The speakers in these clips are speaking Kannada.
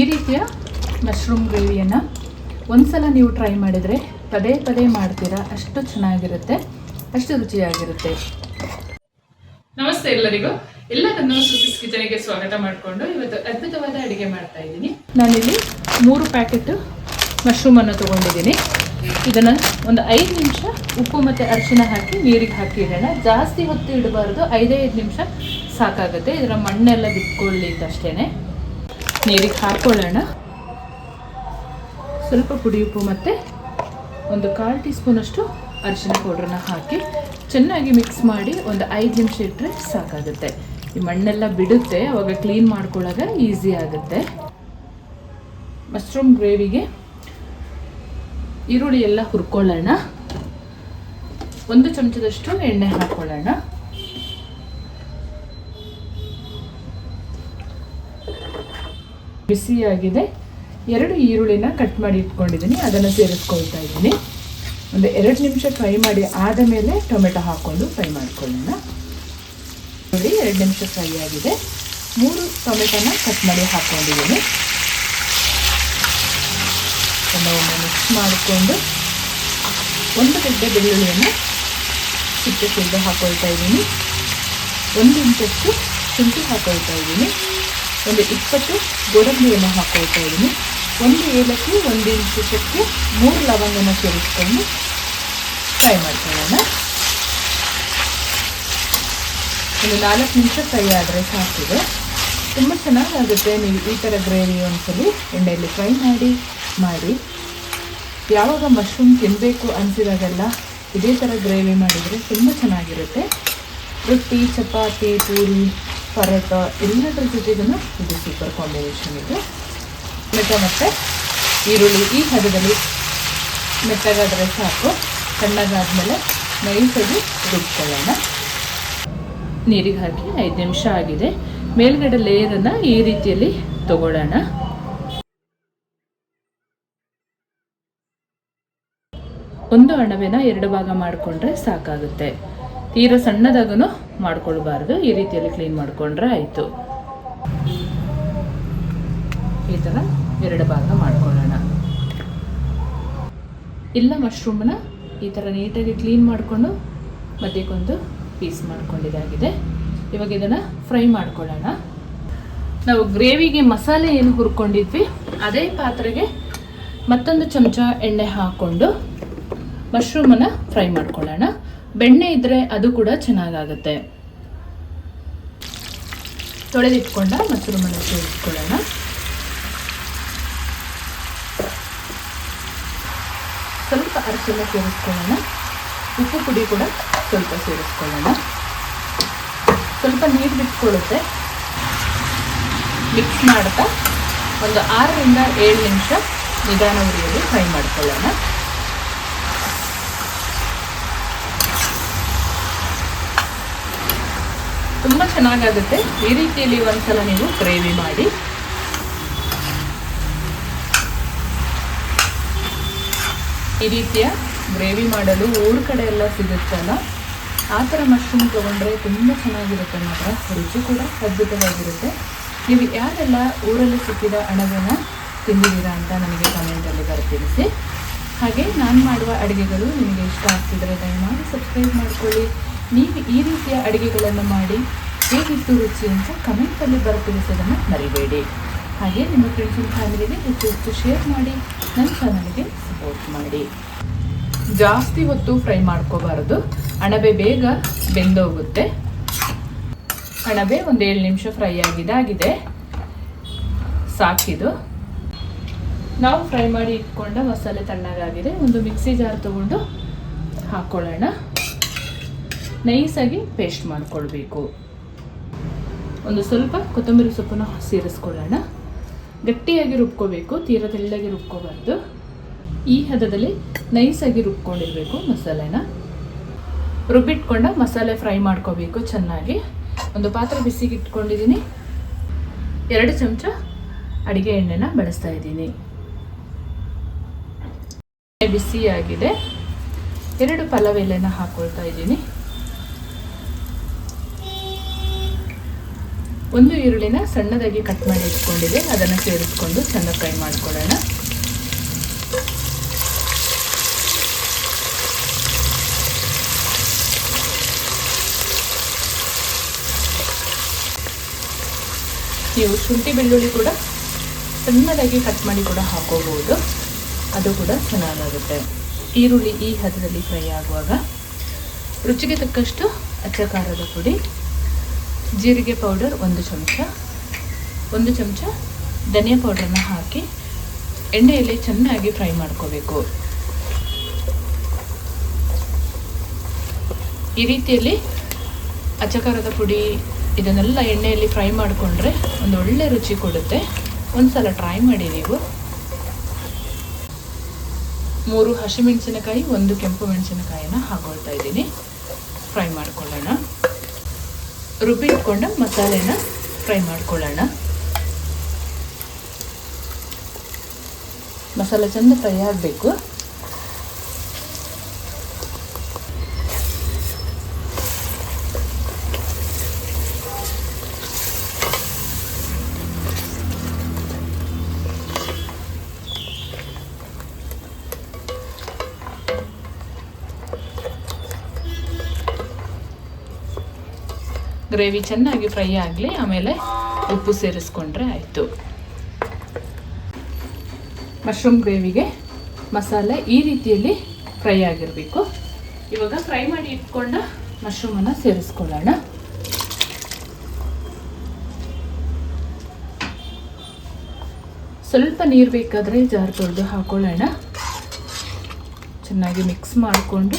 ಈ ರೀತಿಯ ಮಶ್ರೂಮ್ ಗ್ರೇವಿಯನ್ನು ಒಂದ್ಸಲ ನೀವು ಟ್ರೈ ಮಾಡಿದರೆ ಪದೇ ಪದೇ ಮಾಡ್ತೀರಾ. ಅಷ್ಟು ಚೆನ್ನಾಗಿರುತ್ತೆ, ಅಷ್ಟು ರುಚಿಯಾಗಿರುತ್ತೆ. ನಮಸ್ತೆ ಎಲ್ಲರಿಗೂ. ಎಲ್ಲರನ್ನು ಸುಸಿಸ್ ಕಿಚನಿಗೆ ಸ್ವಾಗತ ಮಾಡಿಕೊಂಡು ಇವತ್ತು ಅದ್ಭುತವಾದ ಅಡುಗೆ ಮಾಡ್ತಾ ಇದ್ದೀನಿ. ನಾನಿಲ್ಲಿ ಮೂರು ಪ್ಯಾಕೆಟ್ ಮಶ್ರೂಮನ್ನು ತೊಗೊಂಡಿದ್ದೀನಿ. ಇದನ್ನು ಒಂದು ಐದು ನಿಮಿಷ ಉಪ್ಪು ಮತ್ತು ಅರಿಶಿನ ಹಾಕಿ, ನೀರಿಗೆ ಹಾಕಿ ಇಡೋಣ. ಜಾಸ್ತಿ ಹೊತ್ತು ಇಡಬಾರ್ದು ಐದೈದು ನಿಮಿಷ ಸಾಕಾಗುತ್ತೆ. ಇದರ ಮಣ್ಣೆಲ್ಲ ಬಿಟ್ಕೊಳ್ಳಿ ಅಷ್ಟೇ ನೀರಿಗೆ ಹಾಕ್ಕೊಳ್ಳೋಣ ಸ್ವಲ್ಪ ಪುಡಿ ಉಪ್ಪು ಮತ್ತು ಒಂದು ಕಾಲು ಟೀ ಸ್ಪೂನಷ್ಟು ಅರಿಶಿನ ಪೌಡ್ರನ್ನ ಹಾಕಿ ಚೆನ್ನಾಗಿ ಮಿಕ್ಸ್ ಮಾಡಿ ಒಂದು ಐದು ನಿಮಿಷ ಇಟ್ಟರೆ ಸಾಕಾಗುತ್ತೆ. ಈ ಮಣ್ಣೆಲ್ಲ ಬಿಡುತ್ತೆ, ಅವಾಗ ಕ್ಲೀನ್ ಮಾಡ್ಕೊಳ್ಳಾಗ ಈಸಿ ಆಗುತ್ತೆ. ಮಶ್ರೂಮ್ ಗ್ರೇವಿಗೆ ಈರುಳ್ಳಿ ಎಲ್ಲ ಹುರ್ಕೊಳ್ಳೋಣ. ಒಂದು ಚಮಚದಷ್ಟು ಎಣ್ಣೆ ಹಾಕೊಳ್ಳೋಣ. ಬಿಸಿಯಾಗಿದೆ. ಎರಡು ಈರುಳ್ಳಿನ ಕಟ್ ಮಾಡಿ ಇಟ್ಕೊಂಡಿದ್ದೀನಿ, ಅದನ್ನು ಸೇರಿಸ್ಕೊಳ್ತಾ ಇದ್ದೀನಿ. ಒಂದು ಎರಡು ನಿಮಿಷ ಫ್ರೈ ಮಾಡಿ ಆದ ಮೇಲೆ ಟೊಮೆಟೊ ಹಾಕ್ಕೊಂಡು ಫ್ರೈ ಮಾಡ್ಕೊಳ್ಳೋಣ. ನೋಡಿ, ಎರಡು ನಿಮಿಷ ಫ್ರೈ ಆಗಿದೆ. ಮೂರು ಟೊಮೆಟೊನ ಕಟ್ ಮಾಡಿ ಹಾಕ್ಕೊಂಡಿದ್ದೀನಿ. ಎಲ್ಲವನ್ನು ಮಿಕ್ಸ್ ಮಾಡಿಕೊಂಡು ಒಂದು ಗಡ್ಡೆ ಬೆಳ್ಳುಳ್ಳಿಯನ್ನು ಸಿಪ್ಪೆ ಸುಲಿದು ಹಾಕೊಳ್ತಾ ಇದ್ದೀನಿ. ಒಂದು ಇಂಚಷ್ಟು ಶುಂಠಿ ಹಾಕೊಳ್ತಾ ಇದ್ದೀನಿ. ಒಂದು ಇಪ್ಪತ್ತು ಗೋಡಂಬಿಯನ್ನು ಹಾಕೊಳ್ತಾ ಇದ್ದೀನಿ. ಒಂದು ಏಲಕ್ಕಿ, ಒಂದು ಇಂಚು ಚಕ್ಕೆ, ಮೂರು ಲವಂಗನ ಸೇರಿಸ್ಕೊಂಡು ಫ್ರೈ ಮಾಡ್ಕೊಳ್ಳೋಣ. ಒಂದು ನಾಲ್ಕು ನಿಮಿಷ ಫ್ರೈ ಆದರೆ ಸಾಕಿದೆ. ತುಂಬ ಚೆನ್ನಾಗಾಗುತ್ತೆ. ನೀವು ಈ ಥರ ಗ್ರೇವಿ ಒಂದ್ಸಲಿ ಎಣ್ಣೆಯಲ್ಲಿ ಫ್ರೈ ಮಾಡಿ ಮಾಡಿ. ಯಾವಾಗ ಮಶ್ರೂಮ್ ತಿನ್ನಬೇಕು ಅನಿಸಿದಾಗೆಲ್ಲ ಇದೇ ಥರ ಗ್ರೇವಿ ಮಾಡಿದರೆ ತುಂಬ ಚೆನ್ನಾಗಿರುತ್ತೆ. ರೊಟ್ಟಿ, ಚಪಾತಿ, ಪೂರಿ ಪರೋಟ ಎಲ್ಲದರ ಜೊತೆಗೂ ಇದು ಸೂಪರ್ ಕಾಂಬಿನೇಷನ್ ಇದು. ಮತ್ತೆ ಮತ್ತು ಈರುಳ್ಳಿ ಈ ಹದದಲ್ಲಿ ಮೆತ್ತಗಾದರೆ ಸಾಕು. ಸಣ್ಣಗಾದ್ಮೇಲೆ ನೈಸಾಗಿ ರುಬ್ಕೊಳ್ಳೋಣ. ನೀರಿಗೆ ಹಾಕಿ ಐದು ನಿಮಿಷ ಆಗಿದೆ. ಮೇಲ್ಗಡೆ ಲೇಯರನ್ನು ಈ ರೀತಿಯಲ್ಲಿ ತಗೊಳ್ಳೋಣ. ಒಂದು ಅಣಬೆನ ಎರಡು ಭಾಗ ಮಾಡಿಕೊಂಡ್ರೆ ಸಾಕಾಗುತ್ತೆ. ತೀರ ಸಣ್ಣದಾಗೂ ಮಾಡ್ಕೊಳ್ಬಾರ್ದು. ಈ ರೀತಿಯಲ್ಲಿ ಕ್ಲೀನ್ ಮಾಡಿಕೊಂಡ್ರೆ ಆಯಿತು. ಈ ಥರ ಎರಡು ಭಾಗ ಮಾಡ್ಕೊಳ್ಳೋಣ. ಇಲ್ಲ ಮಶ್ರೂಮನ್ನ ಈ ಥರ ನೀಟಾಗಿ ಕ್ಲೀನ್ ಮಾಡಿಕೊಂಡು ಮಧ್ಯಕ್ಕೊಂದು ಪೀಸ್ ಮಾಡ್ಕೊಂಡಿದ್ದಾಗಿದೆ. ಇವಾಗ ಇದನ್ನು ಫ್ರೈ ಮಾಡ್ಕೊಳ್ಳೋಣ. ನಾವು ಗ್ರೇವಿಗೆ ಮಸಾಲೆ ಏನು ಹುರ್ಕೊಂಡಿದ್ವಿ, ಅದೇ ಪಾತ್ರೆಗೆ ಮತ್ತೊಂದು ಚಮಚ ಎಣ್ಣೆ ಹಾಕ್ಕೊಂಡು ಮಶ್ರೂಮನ್ನು ಫ್ರೈ ಮಾಡ್ಕೊಳ್ಳೋಣ. ಬೆಣ್ಣೆ ಇದ್ದರೆ ಅದು ಕೂಡ ಚೆನ್ನಾಗಾಗತ್ತೆ. ತೊಳೆದಿಟ್ಕೊಂಡ ಮಶ್ರೂಮನ್ನು ಸೇರಿಸ್ಕೊಳ್ಳೋಣ ಸ್ವಲ್ಪ ಅರಿಶಿನ ಸೇರಿಸ್ಕೊಳ್ಳೋಣ. ಉಪ್ಪು ಪುಡಿ ಕೂಡ ಸ್ವಲ್ಪ ಸೇರಿಸ್ಕೊಳ್ಳೋಣ. ಸ್ವಲ್ಪ ನೀರು ಬಿಟ್ಕೊಳ್ಳುತ್ತೆ. ಮಿಕ್ಸ್ ಮಾಡ್ತಾ ಒಂದು ಆರರಿಂದ ಏಳು ನಿಮಿಷ ನಿಧಾನ ಉರಿಯಲ್ಲಿ ಫ್ರೈ ಮಾಡ್ಕೊಳ್ಳೋಣ ತುಂಬ ಚೆನ್ನಾಗಾಗುತ್ತೆ. ಈ ರೀತಿಯಲ್ಲಿ ಒಂದ್ಸಲ ನೀವು ಗ್ರೇವಿ ಮಾಡಿ. ಈ ರೀತಿಯ ಗ್ರೇವಿ ಮಾಡಲು ಊರ ಕಡೆ ಎಲ್ಲ ಸಿಗುತ್ತಲ್ಲ? ಆ ಥರ ಮಶ್ರೂಮ್ ತೊಗೊಂಡ್ರೆ ತುಂಬ ಚೆನ್ನಾಗಿರುತ್ತೆ ಮಾತ್ರ. ರುಚಿ ಕೂಡ ಅದ್ಭುತವಾಗಿರುತ್ತೆ. ನೀವು ಯಾರೆಲ್ಲ ಊರಲ್ಲಿ ಸಿಕ್ಕಿದ ಅಣಬೆನ ತಿಂದಿದ್ದೀರಾ ಅಂತ ನನಗೆ ಕಮೆಂಟಲ್ಲಿ ಬರ್ತಿರಿಸಿ ಹಾಗೆ ನಾನು ಮಾಡುವ ಅಡುಗೆಗಳು ನಿಮಗೆ ಇಷ್ಟ ಆಗ್ತಿದ್ರೆ ದಯಮಾಡಿ ಸಬ್ಸ್ಕ್ರೈಬ್ ಮಾಡಿಕೊಳ್ಳಿ. ನೀವು ಈ ರೀತಿಯ ಅಡುಗೆಗಳನ್ನು ಮಾಡಿ ಹೇಗಿತ್ತು ರುಚಿ ಅಂತ ಕಮೆಂಟಲ್ಲಿ ಬರ್ತಿರಿಸೋದನ್ನು ಮರಿಬೇಡಿ. ಹಾಗೆ ನಿಮ್ಮ ಫ್ರೆಂಡ್ಸ್ ಆ್ಯಂಡ್ ಫ್ಯಾಮಿಲಿಗೆ ಹೆಚ್ಚು ಹೆಚ್ಚು ಶೇರ್ ಮಾಡಿ ನನ್ನ ಚಾನಲ್ಗೆ ಸಪೋರ್ಟ್ ಮಾಡಿ. ಜಾಸ್ತಿ ಹೊತ್ತು ಫ್ರೈ ಮಾಡ್ಕೋಬಾರದು. ಅಣಬೆ ಬೇಗ ಬೆಂದೋಗುತ್ತೆ. ಅಣಬೆ ಒಂದು ಏಳು ನಿಮಿಷ ಫ್ರೈ ಆಗಿದಾಗಿದೆ ಸಾಕಿದು. ನಾವು ಫ್ರೈ ಮಾಡಿ ಇಟ್ಕೊಂಡ ಮಸಾಲೆ ತಣ್ಣಗಾಗಿದೆ. ಒಂದು ಮಿಕ್ಸಿ ಜಾರ್ ತಗೊಂಡು ಹಾಕ್ಕೊಳ್ಳೋಣ ನೈಸಾಗಿ ಪೇಸ್ಟ್ ಮಾಡ್ಕೊಳ್ಬೇಕು. ಒಂದು ಸ್ವಲ್ಪ ಕೊತ್ತಂಬರಿ ಸೊಪ್ಪನ್ನು ಸೇರಿಸ್ಕೊಳ್ಳೋಣ. ಗಟ್ಟಿಯಾಗಿ ರುಬ್ಕೋಬೇಕು, ತೀರ ತೆಳ್ಳಗೆ ರುಬ್ಕೋಬಾರ್ದು. ಈ ಹದದಲ್ಲಿ ನೈಸಾಗಿ ರುಬ್ಕೊಂಡಿರಬೇಕು ಮಸಾಲೆನ. ರುಬ್ಬಿಟ್ಕೊಂಡ ಮಸಾಲೆ ಫ್ರೈ ಮಾಡ್ಕೋಬೇಕು ಚೆನ್ನಾಗಿ. ಒಂದು ಪಾತ್ರೆ ಬಿಸಿಗೆ ಇಟ್ಕೊಂಡಿದ್ದೀನಿ ಎರಡು ಚಮಚ ಅಡಿಗೆ ಎಣ್ಣೆನ ಬಳಸ್ತಾ ಇದ್ದೀನಿ. ಬಿಸಿಯಾಗಿದೆ. ಎರಡು ಪಲಾವ್ ಎಲೆನ ಹಾಕ್ಕೊಳ್ತಾ ಇದ್ದೀನಿ. ಒಂದು ಈರುಳ್ಳಿನ ಸಣ್ಣದಾಗಿ ಕಟ್ ಮಾಡಿ ಇಟ್ಕೊಂಡಿದೆ. ಅದನ್ನು ಸೇರಿಸ್ಕೊಂಡು ಚೆಂದ ಫ್ರೈ ಮಾಡ್ಕೊಳ್ಳೋಣ. ನೀವು ಶುಂಠಿ ಬೆಳ್ಳುಳ್ಳಿ ಕೂಡ ಸಣ್ಣದಾಗಿ ಕಟ್ ಮಾಡಿ ಕೂಡ ಹಾಕೋಬಹುದು. ಅದು ಕೂಡ ಚೆನ್ನಾಗಾಗುತ್ತೆ. ಈರುಳ್ಳಿ ಈ ಹದದಲ್ಲಿ ಫ್ರೈ ಆಗುವಾಗ ರುಚಿಗೆ ತಕ್ಕಷ್ಟು ಅಚ್ಚ ಖಾರದ ಪುಡಿ ಜೀರಿಗೆ ಪೌಡರ್ ಒಂದು ಚಮಚ ಒಂದು ಚಮಚ ಧನಿಯಾ ಪೌಡರ್ನ ಹಾಕಿ ಎಣ್ಣೆಯಲ್ಲಿ ಚೆನ್ನಾಗಿ ಫ್ರೈ ಮಾಡ್ಕೋಬೇಕು. ಈ ರೀತಿಯಲ್ಲಿ ಅಚ್ಚಕಾರದ ಪುಡಿ ಇದನ್ನೆಲ್ಲ ಎಣ್ಣೆಯಲ್ಲಿ ಫ್ರೈ ಮಾಡಿಕೊಂಡ್ರೆ ಒಂದು ಒಳ್ಳೆ ರುಚಿ ಕೊಡುತ್ತೆ. ಒಂದ್ಸಲ ಟ್ರೈ ಮಾಡಿ ನೀವು. ಮೂರು ಹಸಿಮೆಣಸಿನಕಾಯಿ, ಒಂದು ಕೆಂಪು ಮೆಣಸಿನಕಾಯಿನ ಹಾಕೊಳ್ತಾ ಇದ್ದೀನಿ. ಫ್ರೈ ಮಾಡ್ಕೊಳ್ಳೋಣ. ರುಬ್ಬಿಟ್ಕೊಂಡ ಮಸಾಲೆನ ಫ್ರೈ ಮಾಡ್ಕೊಳ್ಳೋಣ. ಮಸಾಲೆ ಚೆಂದ ಫ್ರೈ ಆಗಬೇಕು. ಗ್ರೇವಿ ಚೆನ್ನಾಗಿ ಫ್ರೈ ಆಗಲಿ, ಆಮೇಲೆ ಉಪ್ಪು ಸೇರಿಸ್ಕೊಂಡ್ರೆ ಆಯಿತು. ಮಶ್ರೂಮ್ ಗ್ರೇವಿಗೆ ಮಸಾಲೆ ಈ ರೀತಿಯಲ್ಲಿ ಫ್ರೈ ಆಗಿರಬೇಕು. ಇವಾಗ ಫ್ರೈ ಮಾಡಿ ಇಟ್ಕೊಂಡ ಮಶ್ರೂಮನ್ನು ಸೇರಿಸ್ಕೊಳ್ಳೋಣ. ಸ್ವಲ್ಪ ನೀರು ಬೇಕಾದರೆ ಜಾರ್ ತೊಳೆದು ಹಾಕೊಳ್ಳೋಣ. ಚೆನ್ನಾಗಿ ಮಿಕ್ಸ್ ಮಾಡಿಕೊಂಡು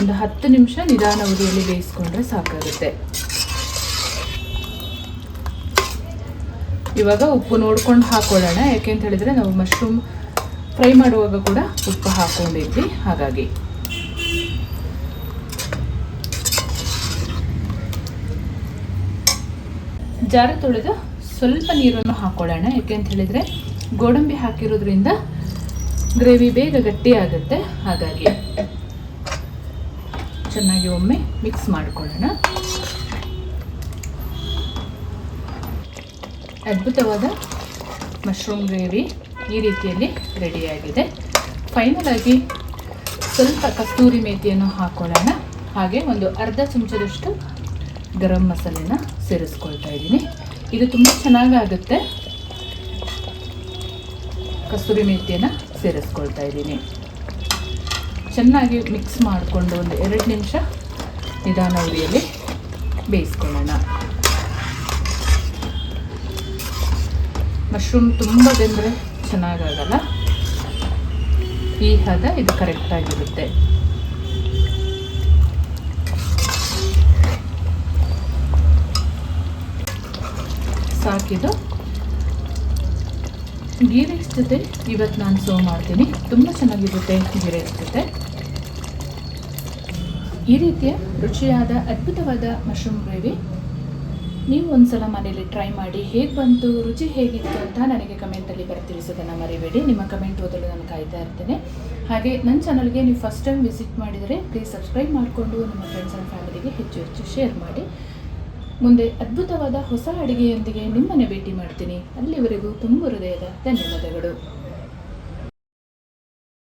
ಒಂದು ಹತ್ತು ನಿಮಿಷ ನಿಧಾನ ಉರಿಯಲ್ಲಿ ಬೇಯಿಸ್ಕೊಂಡ್ರೆ ಸಾಕಾಗುತ್ತೆ. ಇವಾಗ ಉಪ್ಪು ನೋಡ್ಕೊಂಡು ಹಾಕೊಳ್ಳೋಣ, ಯಾಕೆ ಅಂತ ಹೇಳಿದ್ರೆ ನಾವು ಮಶ್ರೂಮ್ ಫ್ರೈ ಮಾಡುವಾಗ ಕೂಡ ಉಪ್ಪು ಹಾಕೊಂಡಿದ್ವಿ, ಹಾಗಾಗಿ. ಜಾರ ತೊಳೆದು ಸ್ವಲ್ಪ ನೀರನ್ನು ಹಾಕೊಳ್ಳೋಣ, ಯಾಕೆ ಅಂತ ಹೇಳಿದ್ರೆ ಗೋಡಂಬಿ ಹಾಕಿರೋದ್ರಿಂದ ಗ್ರೇವಿ ಬೇಗ ಗಟ್ಟಿ ಆಗುತ್ತೆ ಹಾಗಾಗಿ. ಚೆನ್ನಾಗಿ ಒಮ್ಮೆ ಮಿಕ್ಸ್ ಮಾಡಿಕೊಳ್ಳೋಣ. ಅದ್ಭುತವಾದ ಮಶ್ರೂಮ್ ಗ್ರೇವಿ ಈ ರೀತಿಯಲ್ಲಿ ರೆಡಿಯಾಗಿದೆ ಫೈನಲ್ ಆಗಿ ಸ್ವಲ್ಪ ಕಸ್ತೂರಿ ಮೇಥಿಯನ್ನು ಹಾಕೊಳ್ಳೋಣ. ಹಾಗೆ ಒಂದು ಅರ್ಧ ಚಮಚದಷ್ಟು ಗರಂ ಮಸಾಲೆನ ಸೇರಿಸ್ಕೊಳ್ತಾ ಇದ್ದೀನಿ. ಇದು ತುಂಬ ಚೆನ್ನಾಗಾಗುತ್ತೆ. ಕಸ್ತೂರಿ ಮೇಥಿಯನ್ನು ಸೇರಿಸ್ಕೊಳ್ತಾ ಇದ್ದೀನಿ. ಚೆನ್ನಾಗಿ ಮಿಕ್ಸ್ ಮಾಡಿಕೊಂಡು ಒಂದು ಎರಡು ನಿಮಿಷ ನಿಧಾನ ಉರಿಯಲ್ಲಿ ಬೇಯಿಸ್ಕೊಳ್ಳೋಣ. ಮಶ್ರೂಮ್ ತುಂಬ ಬೆಂದರೆ ಚೆನ್ನಾಗಾಗಲ್ಲ. ಈ ಹದ ಇದು ಕರೆಕ್ಟಾಗಿರುತ್ತೆ ಸಾಕಿದು ಗೀ ರೈಸ್ ಜೊತೆ ಇವತ್ತು ನಾನು ಸೋ ಮಾಡ್ತೀನಿ. ತುಂಬ ಚೆನ್ನಾಗಿರುತ್ತೆ ಗೀ ರೈಸ್ ಜೊತೆ ಈ ರೀತಿಯ ರುಚಿಯಾದ ಅದ್ಭುತವಾದ ಮಶ್ರೂಮ್ ಗ್ರೇವಿ ನೀವು ಒಂದ್ಸಲ ಮನೇಲಿ ಟ್ರೈ ಮಾಡಿ ಹೇಗೆ ಬಂತು, ರುಚಿ ಹೇಗಿತ್ತು ಅಂತ ನನಗೆ ಕಮೆಂಟಲ್ಲಿ ಬರ್ತಿರಿಸೋದನ್ನು ಮರಿಬೇಡಿ. ನಿಮ್ಮ ಕಮೆಂಟ್ ಓದಲು ನಾನು ಕಾಯ್ತಾ ಇರ್ತೇನೆ. ಹಾಗೆ ನನ್ನ ಚಾನಲ್ಗೆ ನೀವು ಫಸ್ಟ್ ಟೈಮ್ ವಿಸಿಟ್ ಮಾಡಿದರೆ ಪ್ಲೀಸ್ ಸಬ್ಸ್ಕ್ರೈಬ್ ಮಾಡಿಕೊಂಡು ನಿಮ್ಮ ಫ್ರೆಂಡ್ಸ್ ಆ್ಯಂಡ್ ಫ್ಯಾಮಿಲಿಗೆ ಹೆಚ್ಚು ಹೆಚ್ಚು ಶೇರ್ ಮಾಡಿ. ಮುಂದೆ ಅದ್ಭುತವಾದ ಹೊಸ ಅಡುಗೆಯೊಂದಿಗೆ ನಿಮ್ಮನ್ನು ಭೇಟಿ ಮಾಡ್ತೀನಿ. ಅಲ್ಲಿವರೆಗೂ ತುಂಬ ಹೃದಯದ ಧನ್ಯವಾದಗಳು.